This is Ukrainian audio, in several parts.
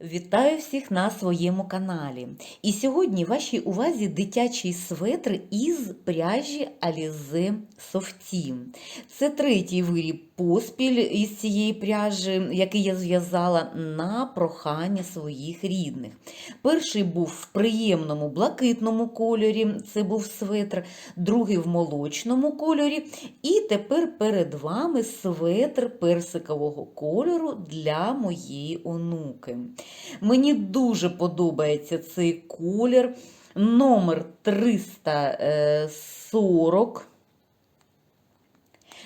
Вітаю всіх на своєму каналі. І сьогодні вашій увазі дитячий светр із пряжі Alize Sofті. Це третій виріб поспіль із цієї пряжі, який я зв'язала на прохання своїх рідних. Перший був в приємному блакитному кольорі, це був светр, другий в молочному кольорі. І тепер перед вами светр персикового кольору для моєї онуки. Мені дуже подобається цей колір. Номер 340.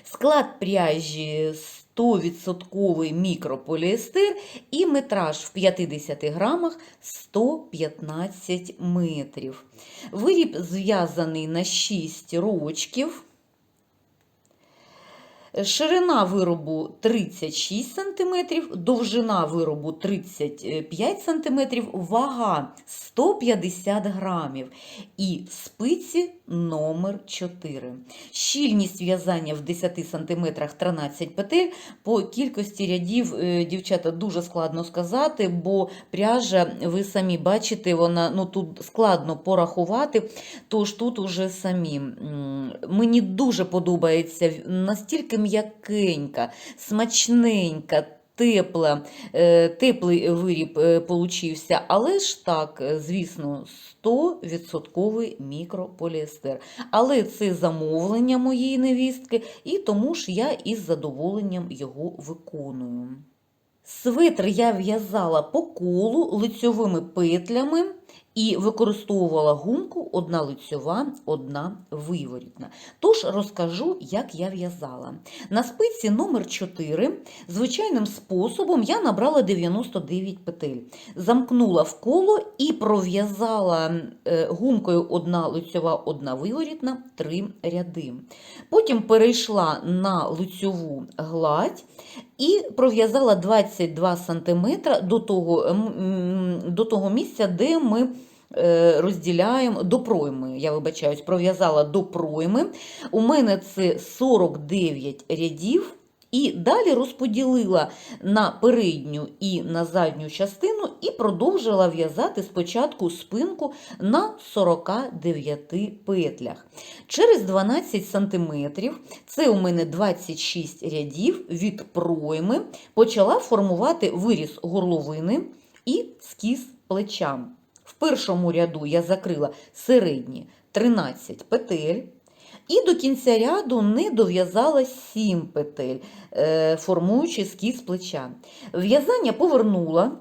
Склад пряжі 100% мікрополіестер і метраж в 50 грамах 115 метрів. Виріб зв'язаний на 6 рочків. Ширина виробу 36 см, довжина виробу 35 см, вага 150 грамів і спиці номер 4. Щільність в'язання в 10 см 13 петель. По кількості рядів, е, дівчата, дуже складно сказати, бо пряжа, ви самі бачите, вона ну, тут складно порахувати, тож тут уже самі. Мені дуже подобається настільки м'якенька, смачненька. Тепла, е, теплий виріб е, получився, але ж так, е, звісно, 100% мікрополіестер. Але це замовлення моєї невістки, і тому ж я із задоволенням його виконую. Светр я в'язала по колу лицьовими петлями і використовувала гумку одна лицьова, одна виворітна. Тож розкажу, як я в'язала. На спиці номер 4 звичайним способом я набрала 99 петель, замкнула в коло і пров'язала е, гумкою одна лицьова, одна виворітна 3 ряди. Потім перейшла на лицьову гладь і пров'язала 22 см до того, до того місця, де ми розділяємо до пройми. Я вибачаюсь, пров'язала до пройми. У мене це 49 рядів. І далі розподілила на передню і на задню частину і продовжила в'язати спочатку спинку на 49 петлях. Через 12 см, це у мене 26 рядів від пройми, почала формувати виріз горловини і скіз плеча. В першому ряду я закрила середні 13 петель. І до кінця ряду не дов'язала 7 петель, е, формуючи скіз плеча. В'язання повернула,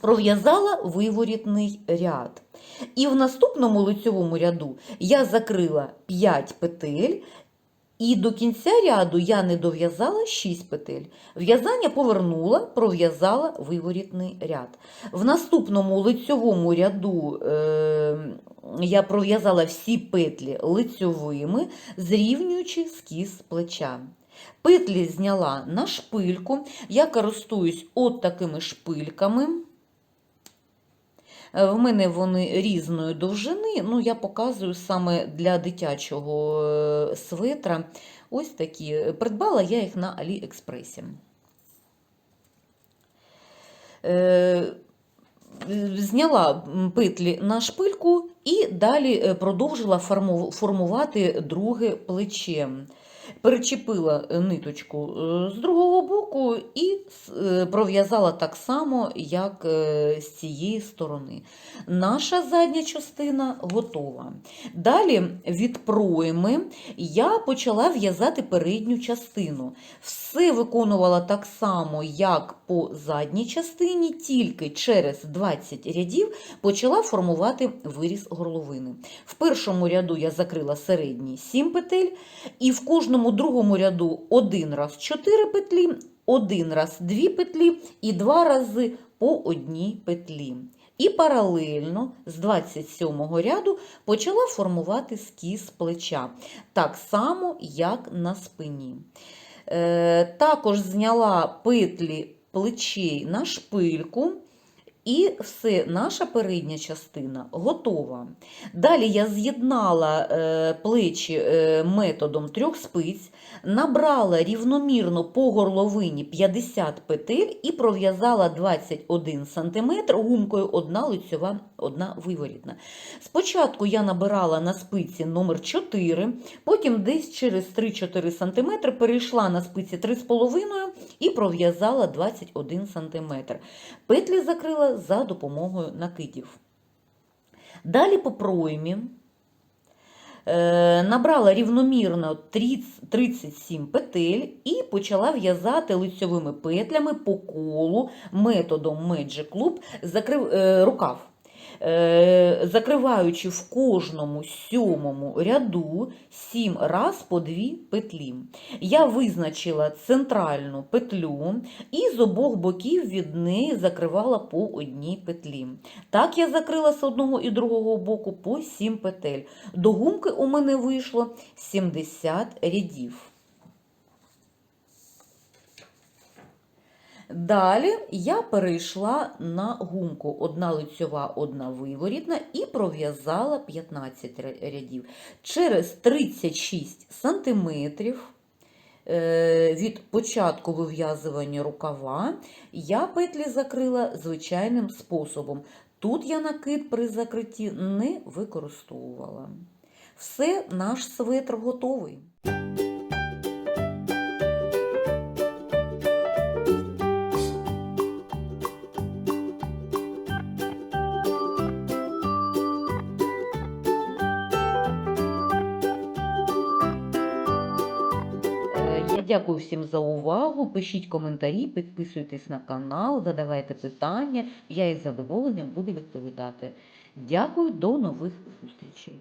пров'язала виворітний ряд. І в наступному лицьовому ряду я закрила 5 петель, і до кінця ряду я не дов'язала 6 петель. В'язання повернула, пров'язала виворітний ряд. В наступному лицьовому ряду е, я пров'язала всі петлі лицьовими, зрівнюючи скіз плеча. Петлі зняла на шпильку. Я користуюсь от такими шпильками. Е, В мене вони різної довжини, ну я показую саме для дитячого е, светра. Ось такі. Придбала я їх на Аліекспресі. Е, Зняла петлі на шпильку і далі продовжила формувати друге плече. Перечепила е, ниточку е, з другого боку і е, пров'язала так само, як з цієї сторони. Наша задня частина готова. Далі від пройми я почала в'язати передню частину. Все виконувала так само, як по задній частині, тільки через 20 рядів почала формувати виріз горловини. В першому ряду я закрила середні 7 петель, і в кожному другому ряду один раз 4 петлі, один раз 2 петлі і два рази по одній петлі. І паралельно з 27 ряду почала формувати скіз плеча, так само, як на спині. Е, також зняла петлі плечей на шпильку І все, наша передня частина готова. Далі я з'єднала е, плечі е, методом трьох спиць, набрала рівномірно по горловині 50 петель і пров'язала 21 см гумкою одна лицьова, одна виворітна. Спочатку я набирала на спиці номер 4, потім десь через 3-4 см перейшла на спиці 3,5 і пров'язала 21 см. Петлі закрила за допомогою накидів. Далі по проймі е, набрала рівномірно 30 37 петель і почала в'язати лицьовими петлями по колу методом Magic Loop е, рукав. Е, закриваючи в кожному сьомому ряду 7 раз по 2 петлі. Я визначила центральну петлю і з обох боків від неї закривала по одній петлі. Так я закрила з одного і другого боку по 7 петель. До гумки у мене вийшло 70 рядів. Далі я перейшла на гумку одна лицьова, одна виворітна і пров'язала 15 рядів. Через 36 сантиметрів е, від початку вив'язування рукава я петлі закрила звичайним способом. Тут я накид при закритті не використовувала. Все, наш светр готовий. Дякую всім за увагу. Пишіть коментарі, підписуйтесь на канал, задавайте питання. Я із задоволенням буду відповідати. Дякую, до нових зустрічей.